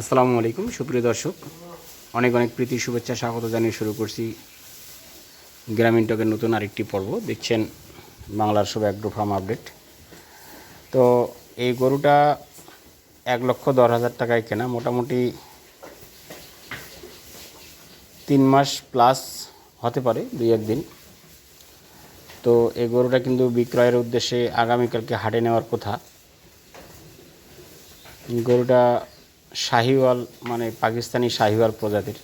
আসসালামু আলাইকুম, সুপ্রিয় দর্শক। অনেক অনেক প্রীতি শুভেচ্ছা, স্বাগত জানিয়ে শুরু করছি গ্রামীণ টকের নতুন আরেকটি পর্ব। দেখছেন বাংলার সব অ্যাগ্রো ফার্ম আপডেট। তো এই গরুটা এক লক্ষ দশ হাজার টাকায় কেনা, মোটামুটি তিন মাস প্লাস হতে পারে, দুই একদিন। তো এই গরুটা কিন্তু বিক্রয়ের উদ্দেশ্যে আগামীকালকে হাটে নেওয়ার কথা। গরুটা শাহিওয়াল মানে পাকিস্তানি শাহিওয়াল প্রজাতির।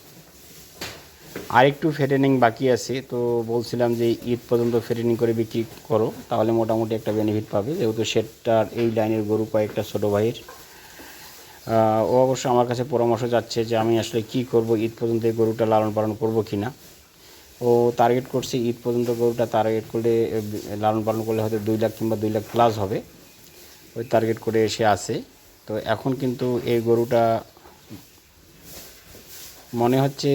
আরেকটু ফেটেনিং বাকি আছে, তো বলছিলাম যে ঈদ পর্যন্ত ফেটেনিং করে বিক্রি করো, তাহলে মোটামুটি একটা বেনিফিট পাবে, যেহেতু সেটার এই লাইনের গরু কয়েকটা ছোটো ভাইয়ের। ও অবশ্য আমার কাছে পরামর্শ যাচ্ছে যে আমি আসলে কি করব, ঈদ পর্যন্ত এই গরুটা লালন পালন করব কি না ও টার্গেট করছে ঈদ পর্যন্ত গরুটা টার্গেট করলে লালন পালন করলে হয়তো দুই লাখ কিংবা দুই লাখ প্লাস হবে। ওই টার্গেট করে এসে আছে। তো এখন কিন্তু এই গরুটা মনে হচ্ছে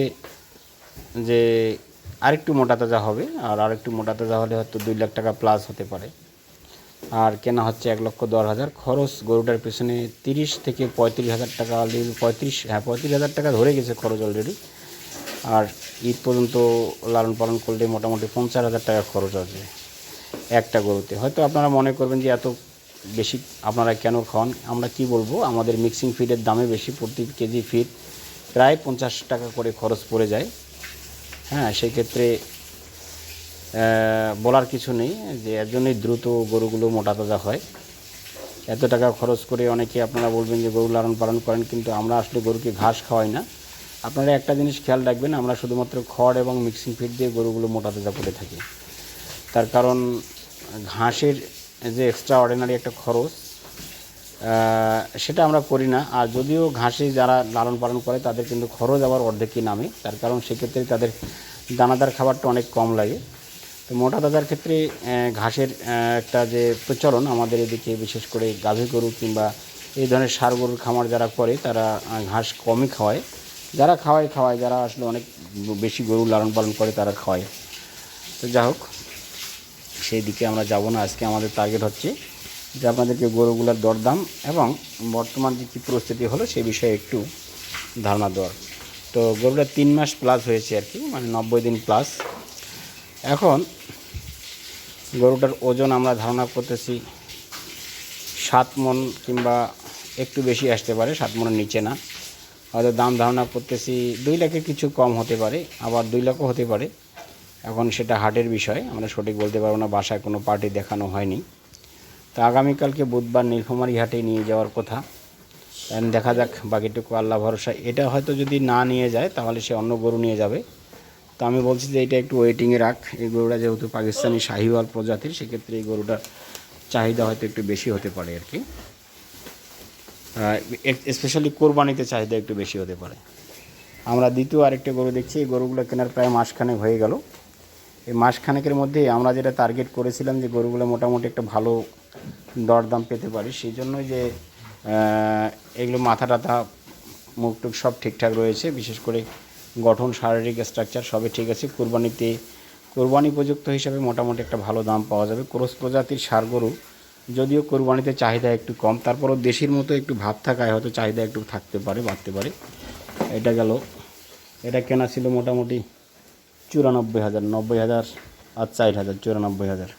যে আরেকটু মোটা তাজা হবে, আর আরেকটু মোটা তাজা হলে হয়তো দুই লাখ টাকা প্লাস হতে পারে। আর কেনা হচ্ছে এক লক্ষ দশ হাজার। খরচ গরুটার পেছনে তিরিশ থেকে পঁয়ত্রিশ হাজার টাকা অলরেডি পঁয়ত্রিশ হ্যাঁ পঁয়ত্রিশ হাজার টাকা ধরে গেছে খরচ অলরেডি আর ঈদ পর্যন্ত লালন পালন করলে মোটামুটি পঞ্চাশ হাজার টাকা খরচ আছে একটা গরুতে। হয়তো আপনারা মনে করবেন যে এত বেশি আপনারা কেন খাওয়ান আমরা কি বলব? আমাদের মিক্সিং ফিডের দামে বেশি, প্রতি কেজি ফিড প্রায় পঞ্চাশ টাকা করে খরচ পড়ে যায়। হ্যাঁ সেই ক্ষেত্রে বলার কিছু নেই যে এর জন্যই দ্রুত গরুগুলো মোটা তাজা হয়। এত টাকা খরচ করে অনেকে আপনারা বলবেন যে গরু লালন পালন করেন, কিন্তু আমরা আসলে গরুকে ঘাস খাওয়াই না। আপনারা একটা জিনিস খেয়াল রাখবেন, আমরা শুধুমাত্র খড় এবং মিক্সিং ফিড দিয়ে গরুগুলো মোটা তাজা করে থাকি। তার কারণ, ঘাসের যে এক্সট্রা অর্ডিনারি একটা খরচ সেটা আমরা করি না। আর যদিও ঘাসে যারা লালন পালন করে, তাদের কিন্তু খরচ আবার অর্ধেকই নামে। তার কারণ সেক্ষেত্রে তাদের দানাদার খাবারটা অনেক কম লাগে। তো মোটা দাদার ক্ষেত্রে ঘাসের একটা যে প্রচলন আমাদের এদিকে, বিশেষ করে গাভী গরু কিংবা এই ধরনের সার গরুর খামার যারা করে, তারা ঘাস কমই খাওয়ায়। যারা খাওয়ায় খাওয়ায়। যারা আসলে অনেক বেশি গরু লালন পালন করে, তারা খাওয়ায়। তো যা হোক সেই দিকে আমরা যাব না, আজকে আমাদের টার্গেট হচ্ছে যে আপনাদেরকে গরুগুলোর দরদাম এবং বর্তমান যে কী পরিস্থিতি হলো সেই বিষয়ে একটু ধারণা দেওয়ার। তো গরুটা তিন মাস প্লাস হয়েছে আর কি মানে নব্বই দিন প্লাস এখন গরুটার ওজন আমরা ধারণা করতেছি সাত মন কিংবা একটু বেশি আসতে পারে, সাত মনের নিচে না। হয়তো দাম ধারণা করতেছি দুই লাখের কিছু কম হতে পারে, আবার দুই লাখও হতে পারে। এখন সেটা হাটের বিষয়, আমরা সঠিক বলতে পারব না, বাসায় কোনো পার্টি দেখানো হয়নি। তো আগামীকালকে বুধবার নীলফামারী হাটে নিয়ে যাওয়ার কথা। দেখা যাক, বাকিটুকু আল্লাহ ভরসা। এটা হয়তো যদি না নিয়ে যায়, তাহলে সে অন্য গরু নিয়ে যাবে। তো আমি বলছি যে এটা একটু ওয়েটিংয়ে রাখ। এই গরুটা যেহেতু পাকিস্তানি শাহিওয়াল প্রজাতির, সেক্ষেত্রে এই গরুটার চাহিদা হয়তো একটু বেশি হতে পারে আর কি। স্পেশালি কোরবানিতে চাহিদা একটু বেশি হতে পারে। আমরা দ্বিতীয় আরেকটা গরু দেখছি, এই গরুগুলো কেনার প্রায় মাসখানেক হয়ে গেল। এই মাসখানেকের মধ্যে আমরা যেটা টার্গেট করেছিলাম যে গরুগুলো মোটামুটি একটা ভালো দরদাম পেতে পারি, সেই জন্যই যে এগুলো মাথা টাথা, মুখ টুক সব ঠিকঠাক রয়েছে। বিশেষ করে গঠন, শারীরিক স্ট্রাকচার সবই ঠিক আছে। কোরবানিতে, কোরবানি উপযুক্ত হিসাবে মোটামুটি একটা ভালো দাম পাওয়া যাবে। ক্রোস প্রজাতির সার গরু, যদিও কোরবানিতে চাহিদা একটু কম, তারপরও দেশির মতো একটু ভাব থাকায় হয়তো চাহিদা একটু থাকতে পারে, বাড়তে পারে। এটা গেল, এটা কেনা ছিল মোটামুটি চুরানব্বই হাজার, নব্বই হাজার আর চার হাজার, চুরানব্বই হাজার।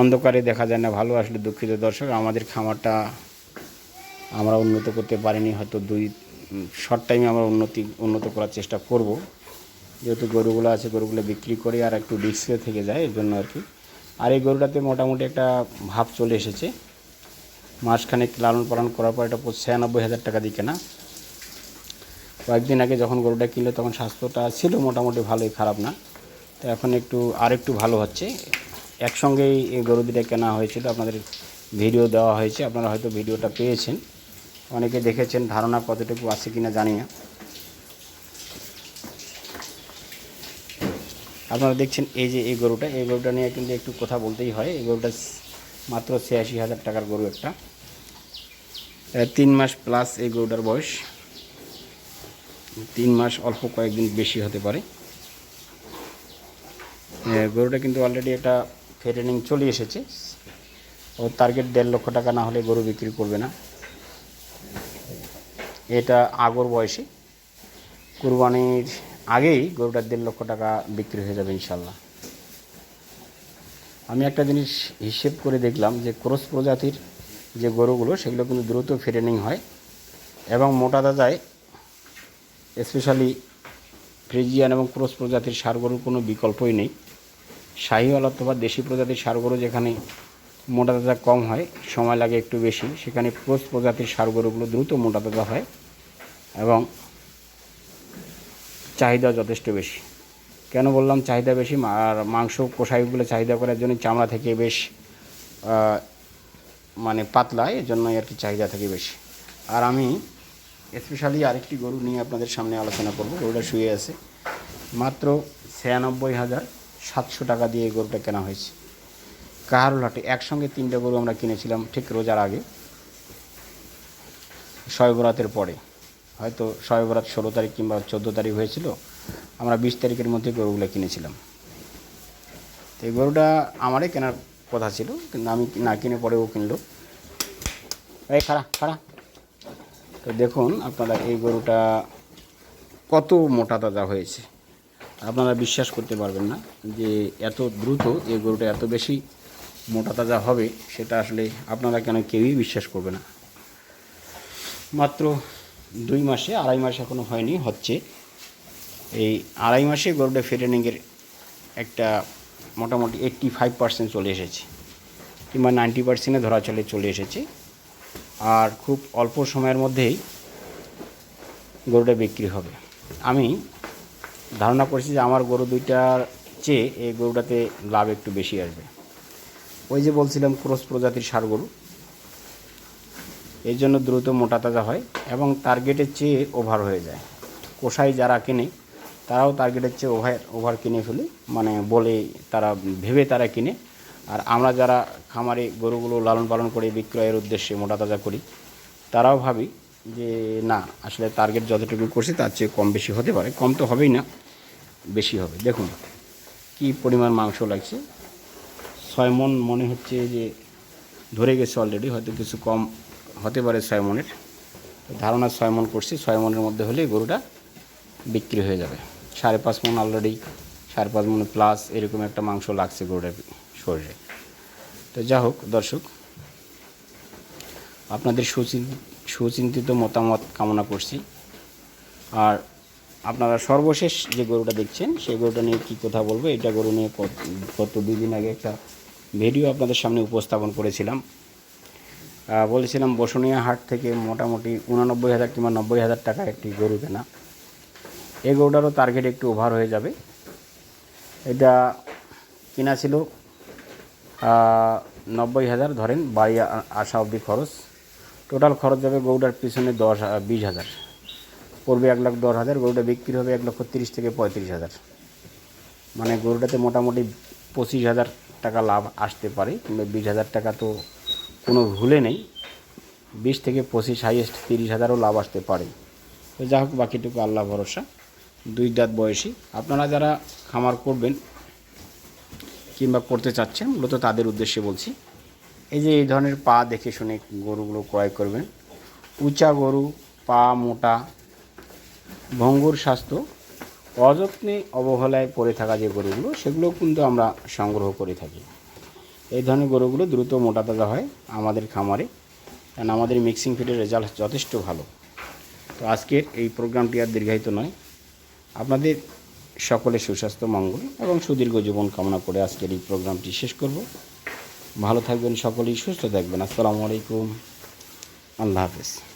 অন্ধকারে দেখা যায় না, ভালো আসলে দুঃখিত দর্শক, আমাদের খামারটা আমরা উন্নত করতে পারিনি, হয়তো দুই শর্ট টাইমে আমরা উন্নতি, উন্নত করার চেষ্টা করব। যেহেতু গরুগুলো আছে, গরুগুলো বিক্রি করে আর একটু রিক্সে থেকে যায় এর জন্য আর কি। আর এই গরুটাতে মোটামুটি একটা ভাব চলে এসেছে। মাসখানেক লালন পালন করার পর এটা ছিয়ানব্বই হাজার টাকা দিয়ে কেনা। কয়েকদিন আগে যখন গরুটা কিনলো তখন স্বাস্থ্যটা ছিল মোটামুটি ভালোই, খারাপ না। তো এখন একটু আর একটু ভালো হচ্ছে। একসঙ্গেই এই গরু দুটা কেনা হয়েছিল আপনাদের ভিডিও দেওয়া হয়েছে, আপনারা হয়তো ভিডিওটা পেয়েছেন। অনেকে দেখেছেন, ধারণা কতটুকু আছে কিনা জানি না। আপনারা দেখছেন এই যে এই গরুটা এই গরুটা নিয়ে কিন্তু একটু কথা বলতেই হয়। এই গরুটা মাত্র ছিয়াশি হাজার টাকার গরু একটা। তিন মাস প্লাস এই গরুটার বয়স। তিন মাস অল্প কয়েকদিন বেশি হতে পারে। গরুটা কিন্তু অলরেডি একটা ফেটেনিং চলে এসেছে। ও টার্গেট দেড় লক্ষ টাকা না হলে গরু বিক্রি করবে না। এটা আগর বয়সে। কুরবানির আগেই গরুটা দেড় লক্ষ টাকা বিক্রি হয়ে যাবে ইনশাল্লাহ আমি একটা জিনিস হিসেব করে দেখলাম যে ক্রস প্রজাতির যে গরুগুলো, সেগুলো কিন্তু দ্রুত ফ্রেনিং হয় এবং মোটা দাদায় ফ্রিজিয়ান এবং ক্রস প্রজাতির গরুর কোনো বিকল্পই নেই। শাহিওয়াল অথবা দেশি প্রজাতির গরু যেখানে মোটা তাজা কম হয়, সময় লাগে একটু বেশি, সেখানে ক্রস প্রজাতির গরুগুলো দ্রুত মোটা তাজা হয় এবং চাহিদা যথেষ্ট বেশি। কেন বললাম চাহিদা বেশি? আর মাংস কষাইগুলো চাহিদা করার জন্য চামড়া থেকে বেশ মানে পাতলা এর জন্যই আর কি চাহিদা থাকে বেশি। আর আমি স্পেশালি আরেকটি গরু নিয়ে আপনাদের সামনে আলোচনা করব। গরুটা শুয়ে আছে। মাত্র ছিয়ানব্বই হাজার সাতশো টাকা দিয়ে এই গরুটা কেনা হয়েছে। কাহারুল হাটে একসঙ্গে তিনটে গরু আমরা কিনেছিলাম ঠিক রোজার আগে। শয় বরাতের পরে। হয়তো শয় বরাত ষোলো তারিখ কিংবা চোদ্দ তারিখ হয়েছিল, আমরা বিশ তারিখের মধ্যে গরুগুলো কিনেছিলাম। তো এই গরুটা আমারই কেনার কথা ছিল, কিন্তু আমি না কিনে পরে ও কিনলো। এই খাড়া খাড়া। তো দেখুন আপনারা এই গরুটা কত মোটা তাজা হয়েছে। আপনারা বিশ্বাস করতে পারবেন না যে এত দ্রুত এই গরুটা এত বেশি মোটা তাজা হবে, সেটা আসলে আপনারা কেন কেউই বিশ্বাস করবে না। মাত্র দুই মাসে, আড়াই মাস এখনও হয়নি, হচ্ছে। এই আড়াই মাসে গরুটা ফেটেনিংয়ের একটা মোটামুটি এইট্টি ফাইভ পার্সেন্ট চলে এসেছে, কিংবা নাইনটি পার্সেন্টে ধরা চলে চলে এসেছে। আর খুব অল্প সময়ের মধ্যেই গরুটা বিক্রি হবে। আমি ধারণা করছি যে আমার গরু দুইটার চেয়ে এই গরুটাতে লাভ একটু বেশি আসবে। ওই যে বলছিলাম ক্রস প্রজাতির সার গরু। এর জন্য দ্রুত মোটা তাজা হয় এবং টার্গেটের চেয়ে ওভার হয়ে যায়। কোষাই যারা কেনে, তারাও টার্গেটের চেয়ে ওভার ওভার কিনে ফেলে। মানে বলে তারা, ভেবে তারা কিনে। আর আমরা যারা খামারে গরুগুলো লালন পালন করে, বিক্রয়ের উদ্দেশ্যে মোটা তাজা করি, তারাও ভাবি যে না, আসলে টার্গেট যতটুকু করছি তার চেয়ে কম বেশি হতে পারে। কম তো হবেই না, বেশি হবে। দেখুন কি পরিমাণ মাংস লাগছে। ছয় মন মনে হচ্ছে যে ধরে গেছে অলরেডি হয়তো কিছু কম হতে পারে ছয় মনের। ধারণা ছয় মন করছি, ছয় মনের মধ্যে হলে গরুটা বিক্রি হয়ে যাবে। সাড়ে পাঁচ মন অলরেডি সাড়ে পাঁচ মন প্লাস এরকম একটা মাংস লাগছে গরুটার। শরীরে তো যা হোক, দর্শক, আপনাদের সুচিন, সুচিন্তিত মতামত কামনা করছি। আর আপনারা সর্বশেষ যে গরুটা দেখছেন, সেই গরুটা নিয়ে কী কথা বলব, এটা গরু নিয়ে কত- দুই দিন আগে একটা ভিডিও আপনাদের সামনে উপস্থাপন করেছিলাম। বলেছিলাম বসুনিয়া হাট থেকে মোটামুটি উনানব্বই হাজার কিংবা নব্বই হাজার টাকা একটি গরু কেনা। এই গরুটারও টার্গেট একটু ওভার হয়ে যাবে। এটা কেনা ছিল নব্বই হাজার ধরেন বাড়ি আসা অবধি খরচ। টোটাল খরচ যাবে গরুটার পিছনে দশ বিশ হাজার। পড়বে এক লাখ দশ হাজার, গরুটা বিক্রি হবে এক লক্ষ তিরিশ থেকে পঁয়ত্রিশ হাজার। মানে গরুটাতে মোটামুটি পঁচিশ হাজার টাকা লাভ আসতে পারে, কিংবা বিশ হাজার টাকা তো কোনো ভুলে নেই। বিশ থেকে পঁচিশ হাইয়েস্ট তিরিশ হাজারও লাভ আসতে পারে। তো যা হোক, বাকিটুকু আল্লাহ ভরসা। দুই দাঁত বয়সী। আপনারা যারা খামার করবেন কিংবা করতে চাচ্ছেন, মূলত তাদের উদ্দেশ্যে বলছি। এই যে এই ধরনের পা দেখে শুনে গরুগুলো ক্রয় করবেন। উঁচা গরু, পা মোটা, ভঙ্গুর স্বাস্থ্য, অযত্নে অবহেলায় পড়ে থাকা যে গরুগুলো সেগুলো কিন্তু আমরা সংগ্রহ করে থাকি। এই ধরনের গরুগুলো দ্রুত মোটা তাজা হয় আমাদের খামারে, কারণ আমাদের মিক্সিং ফিডের রেজাল্ট যথেষ্ট ভালো। তো আজকের এই প্রোগ্রামটি আর দীর্ঘায়িত নয়। আপনাদের সকলের সুস্বাস্থ্য, মঙ্গল এবং সুদীর্ঘ জীবন কামনা করে আজকের এই প্রোগ্রামটি শেষ করব। ভালো থাকবেন সকলেই, সুস্থ থাকবেন। আসসালামু আলাইকুম। আল্লাহ হাফেজ।